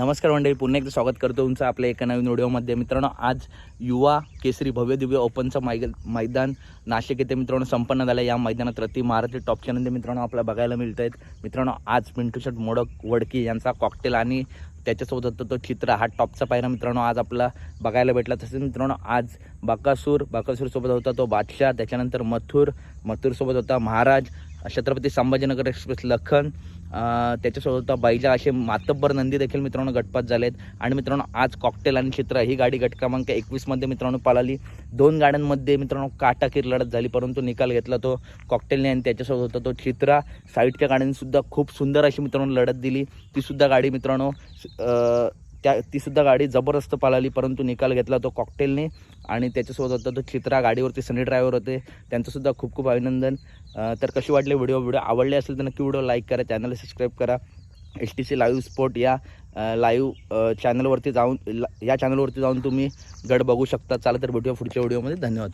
नमस्कार मंडळी पुन्हा एकदा स्वागत करतो तुमचं आपल्या एका नवीन व्हिडिओमध्ये. मित्रांनो आज युवा केसरी भव्य दिव्य ओपनचं मै मैदान नाशिक येथे मित्रांनो संपन्न झालं. या मैदानात रती महाराष्ट्र टॉपच्या नंतर मित्रांनो आपल्याला बघायला मिळत आहेत मित्रांनो आज पिंटू शर्ट मोडक वडकी यांचा कॉकटेल आणि त्याच्यासोबत होता तो चित्र. हा टॉपचा पायरा मित्रांनो आज आपला बघायला भेटला. तसेच मित्रांनो आज बाकासूर बाकासूरसोबत होता तो बादशाह. त्याच्यानंतर मथुर मथुरसोबत होता महाराज. छत्रपती संभाजीनगर एक्सप्रेस लखन. त्याच्यासोबत होता असे मातब्बर नंदी देखील मित्रांनो गटपात झालेत. आणि मित्रांनो आज कॉकटेल आणि चित्र ही गाडी गट क्रमांक एकवीसमध्ये मित्रांनो पळाली. दोन गाड्यांमध्ये मित्रांनो काटाकीर लढत झाली परंतु निकाल घेतला तो कॉकटेलने आणि त्याच्यासोबत होता तो चित्रा. साईडच्या गाड्यांनीसुद्धा खूप सुंदर अशी मित्रांनो लढत दिली. तीसुद्धा गाडी मित्रांनो त्या तीसुद्धा गाडी जबरदस्त पळाली परंतु निकाल घेतला तो कॉकटेलने आणि त्याच्यासोबत होता तो चित्रा गाडीवरती सनी ड्रायव्हर होते. त्यांचंसुद्धा खूप खूप अभिनंदन. तर कशी वाटले व्हिडिओ? व्हिडिओ आवडले असेल तर नक्की व्हिडिओ लाईक करा चॅनलला सबस्क्राईब करा. H T C live sport या लाईव्ह चॅनलवरती जाऊन या चॅनलवरती जाऊन तुम्ही गड बघू शकता. चला तर भेटूया पुढच्या व्हिडिओमध्ये. धन्यवाद.